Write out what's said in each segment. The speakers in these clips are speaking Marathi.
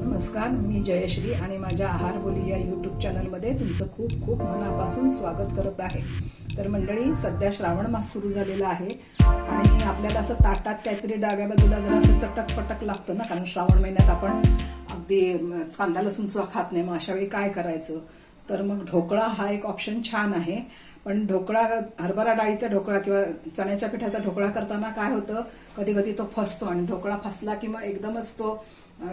नमस्कार मी जयश्री आणि माझ्या आहार बोली या यूट्यूब चॅनलमध्ये तुमचं खूप खूप मनापासून स्वागत करत आहे. तर मंडळी सध्या श्रावण मास सुरू झालेला आहे आणि आपल्याला असं ताटात काहीतरी डाव्या बाजूला जरा असं चटक पटक लागतं ना कारण श्रावण महिन्यात आपण अगदी कांदा लसूण सुद्धा खात नाही. मग अशा वेळी काय करायचं? तर मग ढोकळा हा एक ऑप्शन छान आहे. पण ढोकळा हरभरा डाळीचा ढोकळा किंवा चण्याच्या पिठाचा ढोकळा करताना काय होतं कधी कधी तो फसतो आणि ढोकळा फसला की मग एकदमच तो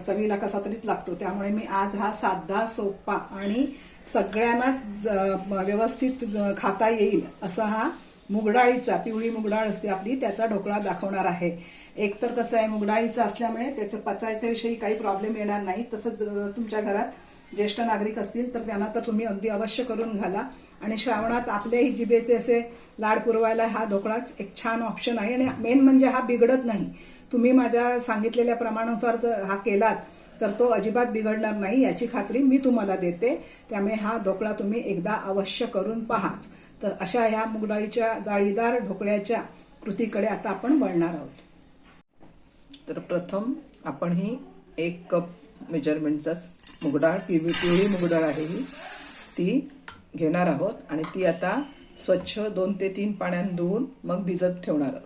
चवीला कसा तरीच लागतो. त्यामुळे मी आज हा साधा सोपा आणि सगळ्यांना ज- व्यवस्थित खाता येईल असा हा मुगडाळीचा पिवळी मुगडाळ असते आपली त्याचा ढोकळा दाखवणार आहे. एक तर कसं आहे मुगडाळीचा असल्यामुळे त्याच्या पचायच्या विषयी काही प्रॉब्लेम येणार नाही. तसंच तुमच्या घरात ज्येष्ठ नागरिक असतील तर त्यांना तर तुम्ही अगदी अवश्य करून घाला. आणि श्रावणात आपल्याही जिभेचे असे लाड पुरवायला हा ढोकळा एक छान ऑप्शन आहे. आणि मेन म्हणजे हा बिघडत नाही. तुम्ही माझ्या सांगितलेल्या प्रमाणानुसार जर हा केलात तर तो अजिबात बिघडणार नाही. याची खात्री मी तुम्हाला देते. त्यामुळे हा ढोकळा तुम्ही एकदा अवश्य करून पहाच. तर अशा ह्या मुगडाळीच्या जाळीदार ढोकळ्याच्या कृतीकडे आता आपण वळणार आहोत. तर प्रथम आपण ही एक कप मेजरमेंटचाच मुगडाळ पिवळी पिवळी मुगडाळ आहे ही. ती घेणार आहोत आणि ती आता स्वच्छ दोन ते तीन पाण्यात धुवून मग भिजत ठेवणार आहोत.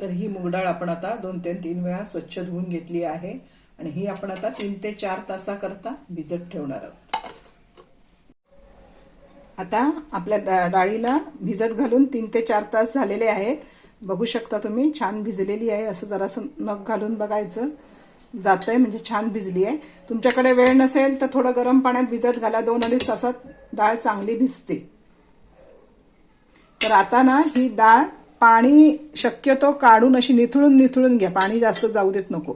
तर ही मुगडाळ आपण आता दोन ते तीन वेळा स्वच्छ धुवून घेतली आहे आणि ही आपण आता तीन ते चार तासाकरता भिजत ठेवणार आहोत. आता आपल्या डा- डाळीला भिजत घालून तीन ते चार तास झालेले आहेत. बघू शकता तुम्ही छान भिजलेली आहे. असं जरासं नख घालून बघायचं. जातंय म्हणजे छान भिजली आहे तुमच्याकडे वेळ नसेल तर थोडं गरम पाण्यात भिजत घाला. दोन अडीच तासात डाळ चांगली भिजते. तर आता ना ही डाळ पाणी शक्यतो काढून अशी निथळून निथळून घ्या. पाणी जास्त जाऊ देत नको.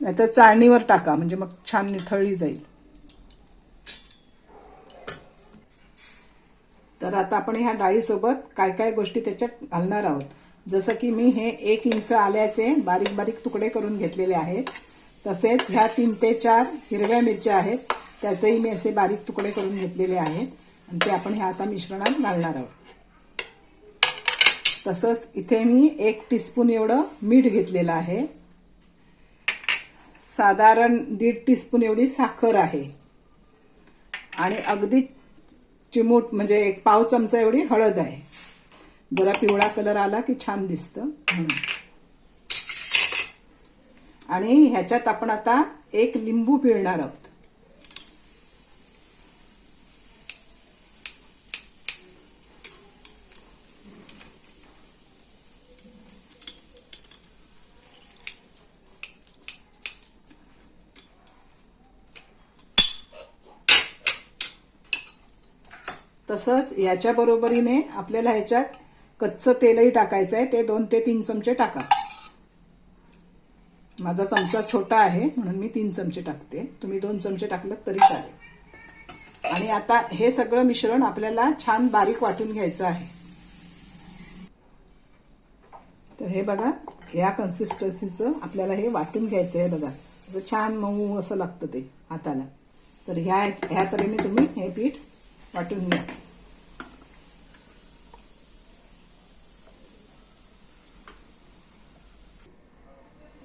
नाहीतर चाळणीवर टाका म्हणजे मग छान निथळली जाईल. तर आता आपण ह्या डाळीसोबत काय काय गोष्टी त्याच्यात घालणार आहोत? जसं की मी हे एक इंच आल्याचे बारीक बारीक तुकडे करून घेतलेले आहेत. तसेच ह्या तीन ते चार हिरव्या मिरच्या आहेत त्याचेही मी असे बारीक तुकडे करून घेतलेले आहेत. आणि ते आपण ह्या आता मिश्रणात घालणार आहोत. तसंच इथे मी एक टीस्पून एवढं मीठ घेतलेलं आहे. साधारण दीड टीस्पून एवढी साखर आहे. आणि अगदी चिमूट म्हणजे एक पाव चमचा एवढी हळद आहे. जरा पिवळा कलर आला की छान दिसतं म्हणून. आणि ह्याच्यात आपण आता एक लिंबू पिळणार आहोत. तसंच याच्या बरोबरीने आपल्याला ह्याच्यात कच्चं तेलही टाकायचं आहे ते दोन ते तीन चमचे टाका. माझा चमचा छोटा आहे म्हणून मी तीन चमचे टाकते. तुम्ही दोन चमचे टाकलं तरी चालेल. आणि आता हे सगळं मिश्रण आपल्याला छान बारीक वाटून घ्यायचं आहे. तर हे बघा ह्या कन्सिस्टन्सीचं आपल्याला हे वाटून घ्यायचं आहे बघा. असं छान मऊ असं लागतं ते हाताला. तर ह्या ह्या तऱ्हेने तुम्ही हे पीठ वाटून घ्या.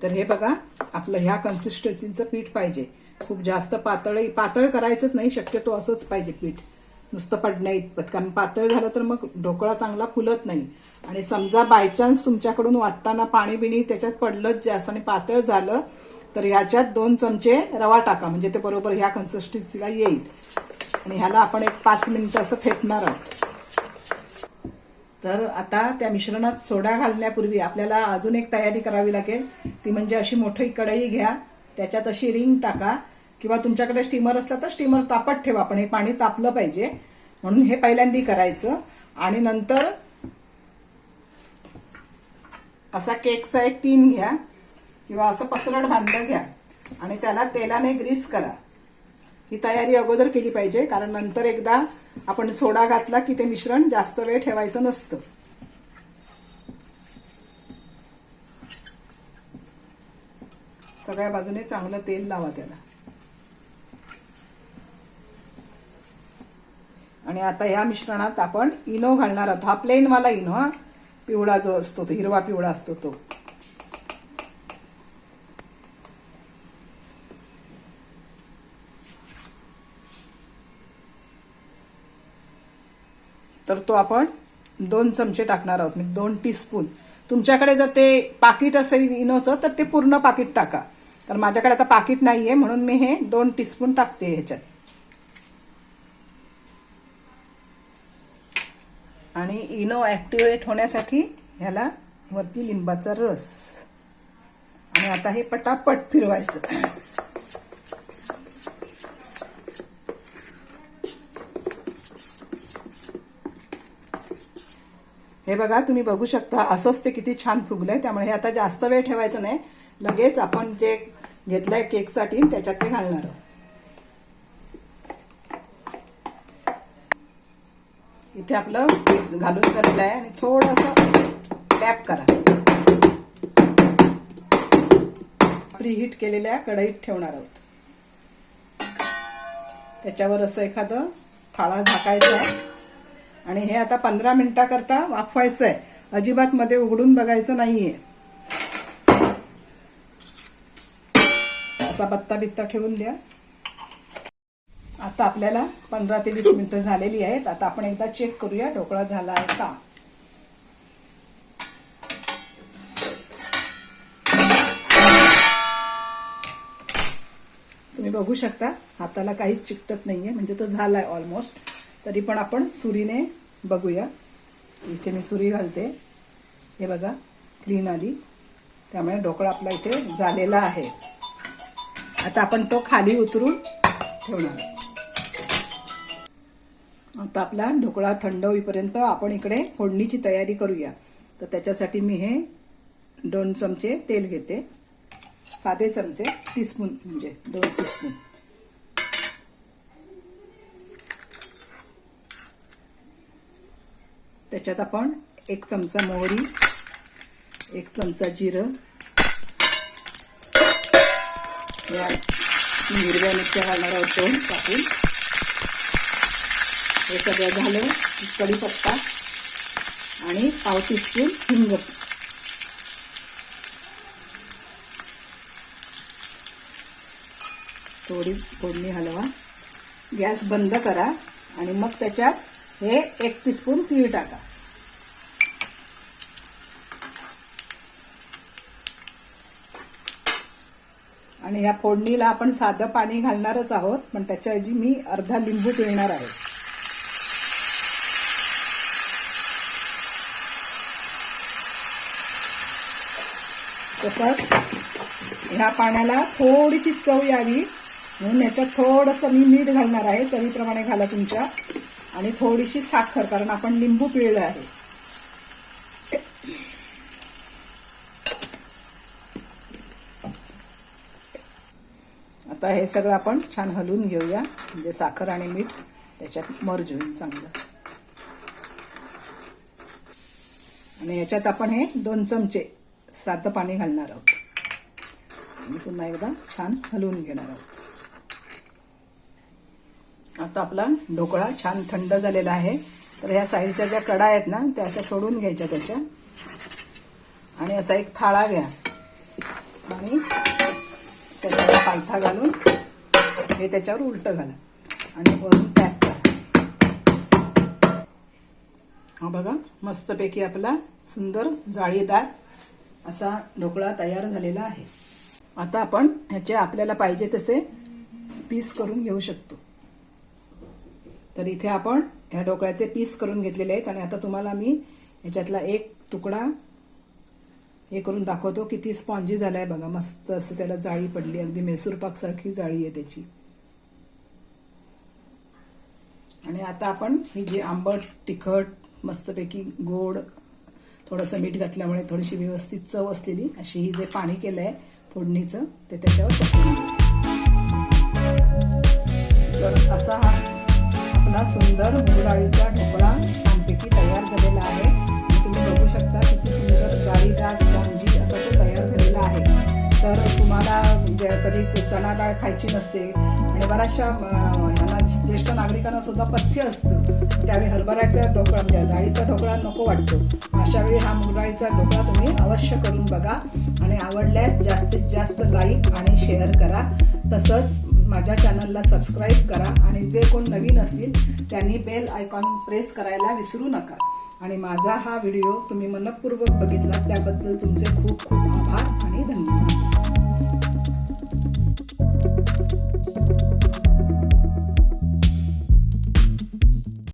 तर हे बघा आपलं ह्या कन्सिस्टन्सीचं पीठ पाहिजे. खूप जास्त पातळ पातळ करायचंच नाही शक्यतो असंच पाहिजे पीठ. नुसतं पडण्या इतपत कारण पातळ झालं तर मग ढोकळा चांगला फुलत नाही. आणि समजा बायचान्स तुमच्याकडून वाटताना पाणी बिणी त्याच्यात पडलंच जास्त आणि पातळ झालं तर ह्याच्यात दोन चमचे रवा टाका म्हणजे ते बरोबर ह्या कन्सिस्टन्सीला येईल. आणि ह्याला आपण एक पाच मिनिटं असं फेटणार आहोत. तर आता त्या मिश्रणात सोडा घालण्यापूर्वी आपल्याला अजून एक तयारी करावी लागेल. ती म्हणजे अशी मोठी कढई घ्या. त्याच्यात अशी रिंग टाका. किंवा तुमच्याकडे स्टीमर असला तर स्टीमर तापत ठेवा पण हे पाणी तापलं पाहिजे. म्हणून हे पहिल्यांदी करायचं. आणि नंतर असा केकचा एक टीन घ्या. किंवा असं पसरट भांडं घ्या. आणि त्याला तेलाने ग्रीस करा. ही तयारी अगोदर केली पाहिजे कारण नंतर एकदा आपण सोडा घातला की ते मिश्रण जास्त वेळ ठेवायचं नसतं. सगळ्या बाजूने चांगलं तेल लावा त्याला. आणि आता या मिश्रणात आपण इनो घालणार आहोत. हा प्लेन वाला इनो हा पिवळा जो असतो तो हिरवा पिवळा असतो तो. तर तो आपण दोन चमचे टाकणार आहोत. म्हणजे दोन टीस्पून तुमच्याकडे जर ते पाकिट असेल इनोचं तर ते पूर्ण पाकिट टाका. तर माझ्याकडे आता पाकिट आहे म्हणून मी हे दोन टीस्पून टाकते ह्याच्यात. आणि इनो ॲक्टिवेट होण्यासाठी ह्याला वरती लिंबाचा रस. आणि आता हे पटापट फिरवायचं. हे बघा तुम्ही बघू शकता असंच ते किती छान फुगलंय. त्यामुळे हे आता जास्त वेळ ठेवायचं नाही. लगेच आपण जे घेतलंय केकसाठी त्याच्यात ते घालणार आहोत. इथे आपलं केक घालून झालेलं आहे आणि थोडंसं टॅप करा. प्रीहीट केलेल्या कढईत ठेवणार आहोत. त्याच्यावर असं एखादं थाळा झाकायचा आहे. आणि हे आता पंधरा मिनिटाकरता वाफवायचं आहे अजिबात मध्ये उघडून बघायचं नाहीये. असा पत्ता बित्ता ठेवून द्या. आता आपल्याला पंधरा ते वीस मिनिटं झालेली आहेत. आता आपण एकदा चेक करूया ढोकळा झाला आहे का? तुम्ही बघू शकता हाताला काहीच चिकटत नाहीये. म्हणजे तो झालाय ऑलमोस्ट तरी पण आपण सुरीने बघूया. इथे मी सुरी घालते. हे बघा क्लीन आली. त्यामुळे ढोकळा आपला इथे झालेला आहे. आता आपण तो खाली उतरून ठेवणार. आता आपला ढोकळा थंड होईपर्यंत आपण इकडे फोडणीची तयारी करूया. तर त्याच्यासाठी मी हे दोन चमचे तेल घेते. साधे चमचे टीस्पून म्हणजे दोन टीस्पून त्याच्यात आपण एक चमचा मोहरी एक चमचा जिरं या हिरव्या मिरच्या घालणार आहोत दोन टाकून हे सगळं झालं कढीपत्ता आणि पाव टीस्पून हिंग. थोडी फोडणी हलवा. गॅस बंद करा आणि मग त्याच्यात हे एक टीस्पून तीळ टाका. आणि या फोडणीला आपण साधं पाणी घालणारच आहोत पण त्याच्याऐवजी मी अर्धा लिंबू पिळणार आहे. तसंच ह्या पाण्याला थोडीशी चव यावी म्हणून याच्यात थोडंसं मी मीठ घालणार आहे चवीप्रमाणे घाला तुमच्या. आणि थोडीशी साखर कारण आपण लिंबू पिळलं आहे. आता हे सगळं आपण छान हलवून घेऊया. म्हणजे साखर आणि मीठ त्याच्यात मर्ज होईल चांगलं. आणि याच्यात आपण हे दोन चमचे साधं पाणी घालणार आहोत. आणि पुन्हा एकदा छान हलवून घेणार आहोत. आता आपला ढोकळा छान थंड झालेला आहे. तर ह्या साईडच्या ज्या कडा आहेत ना त्या अशा सोडून घ्यायच्या त्याच्या. आणि असा एक थाळा घ्या. आणि त्याच्यावर पालथा घालून हे त्याच्यावर उलट घाला. आणि वरून पॅक करा. हा बघा मस्तपैकी आपला सुंदर जाळीदार असा ढोकळा तयार झालेला आहे. आता आपण ह्याचे आपल्याला पाहिजे तसे पीस करून घेऊ शकतो. तर इथे आपण ह्या ढोकळ्याचे पीस करून घेतलेले आहेत आणि आता तुम्हाला मी ह्याच्यातला एक तुकडा हे करून दाखवतो. किती स्पॉन्जी झालाय बघा. मस्त असं त्याला जाळी पडली. अगदी मैसूर सारखी जाळी आहे त्याची. आणि आता आपण ही जी आंबट तिखट मस्तपैकी गोड थोडंसं मीठ घातल्यामुळे थोडीशी व्यवस्थित चव असलेली अशी ही जे पाणी केलं आहे फोडणीचं ते त्याच्यावर तर असा हा आपला सुंदर मूग ढोकळा छानपैकी तयार झालेला आहे. तुम्ही बघू शकता किती सुंदर जाळीदार स्पॉन्जी असा तो तयार झालेला आहे. तर तुम्हाला जे कधी चणा डाळ खायची नसते आणि बऱ्याचशा ह्यांना ज्येष्ठ नागरिकांना सुद्धा पथ्य असतं. त्यावेळी हरभऱ्याचा ढोकळा म्हणजे डाळीचा ढोकळा नको वाटतो. अशा वेळी हा मूग ढोकळा तुम्ही अवश्य करून बघा आणि आवडल्यास जास्तीत जास्त लाईक आणि शेअर करा. तसंच माझ्या चॅनलला सबस्क्राईब करा आणि जे कोण नवीन असतील त्यांनी बेल आयकॉन प्रेस करायला विसरू नका. आणि माझा हा व्हिडिओ तुम्ही मनपूर्वक बघितला त्याबद्दल तुमचे खूप खूप आभार आणि धन्यवाद.